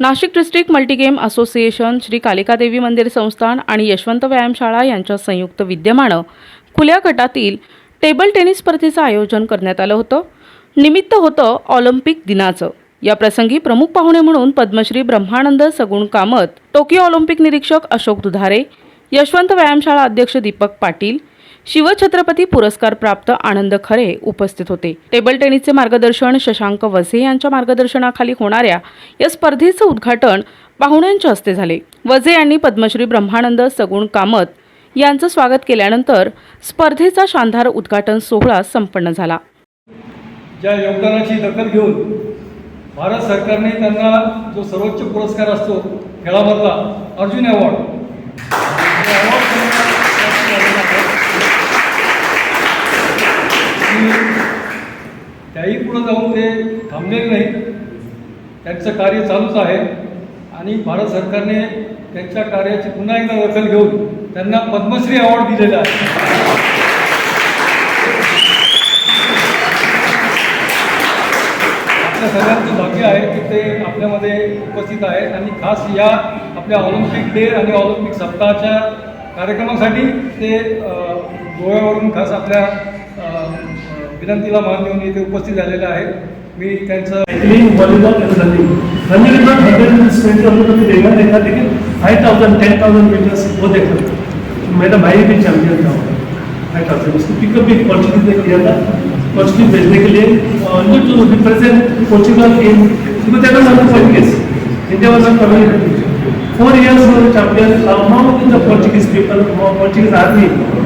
Nashik district multigame association Shri Kalikadevi मंदिर संस्थान आणि यशवंत व्यायामशाळा यांच्या संयुक्त विद्यमानं खुल्या गटातील टेबल टेनिस स्पर्धेचं आयोजन करण्यात आलं होतं. निमित्त होतं ऑलिम्पिक दिनाचं. या प्रसंगी प्रमुख पाहुणे म्हणून पद्मश्री ब्रह्मानंद सगुण कामत टोकियो ऑलिम्पिक निरीक्षक अशोक दुधारे यशवंत व्यायामशाळा अध्यक्ष दीपक पाटील शिवछत्रपती पुरस्कार प्राप्त आनंद खरे उपस्थित होते. टेबल टेनिसचे मार्गदर्शन शशांक वझे यांच्या मार्गदर्शनाखाली होणाऱ्या या स्पर्धेचं उद्घाटन पाहुण्यांच्या हस्ते झाले. वझे यांनी पद्मश्री ब्रह्मानंद सगुण कामत यांचं स्वागत केल्यानंतर स्पर्धेचा शानदार उद्घाटन सोहळा संपन्न झाला. ज्या योगदानाची दखल घेऊन भारत सरकारने त्यांना जो सर्वोच्च पुरस्कार असतो खेळामधला अर्जुन अवॉर्ड आणि त्याही पुढं जाऊन ते थांबलेले नाही. त्यांचं कार्य चालूच आहे. आणि भारत सरकारने त्यांच्या कार्याची पुन्हा एकदा दखल घेऊन त्यांना पद्मश्री अवॉर्ड दिलेला आहे. आपल्या सगळ्यांचं भाग्य आहे की ते आपल्यामध्ये उपस्थित आहेत आणि खास या आपल्या ऑलिम्पिक डे आणि ऑलिम्पिक सप्ताहाच्या कार्यक्रमासाठी ते डोळ्यावरून गोव्यावरून खास आपल्या विनंतीला मान देऊन इथे उपस्थित झालेलं आहे. मी त्यांचं cycling five thousand ten thousand metres वो देखा मेरा भाई भी चैंपियन था फाइव थाउजेंड उसको पिकअप भी पोर्चुगीज ने किया था पोर्चुगीज भेजने के लिए only to represent Portugal in because that case India was not coming four years champion amount in the Portuguese people people, among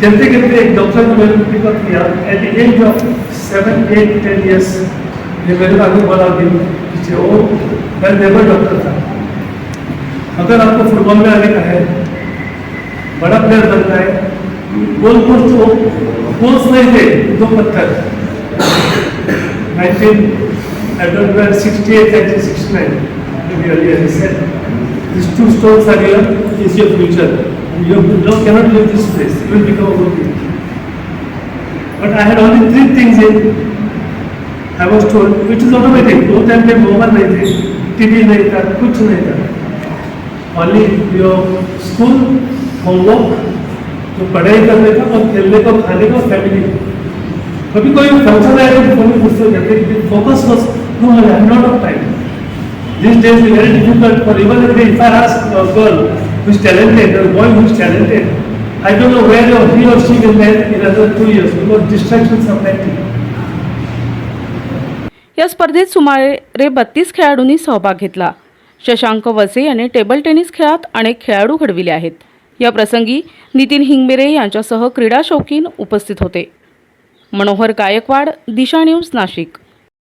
खेलते खेलते एक डॉक्टर ने मेरे को pickup KIA. At the age of seven eight ten years ये मेरे आगे बढ़ा दिन पीछे और मैं लेबर डॉक्टर था। अगर आपको फुटबॉल में आने का है, बड़ा प्लेयर बनता है गोल पोस्ट हो गोल्स नहीं थे दो पत्थर। Nineteen I sixty eight nineteen sixty nine two stones are here is your future you no, cannot leave this place you will become good but I had only three things in I was told which is automatic दो time पे mobile नहीं थे TV नहीं था कुछ नहीं था only your school homework तो पढ़ाई करने का और खेलने का खाने का फैमिली कभी कोई फ़ंक्शन आया तो फ़ोन में गुस्से करते focus was no I have not of time these days it's very difficult for even if if I ask who's talented or a boy who's talented I don't know where he or she will land in another two years because distractions are plenty या स्पर्धेत सुमारे बत्तीस खेळाडूंनी सहभाग घेतला शशांक वसे याने table tennis खेळात अनेक खेळाडू घडविले आहेत या प्रसंगी नितीन हिंगमिरे यांच्यासह क्रीडा शौकीन उपस्थित होते मनोहर गायकवाड दिशा न्यूज नाशिक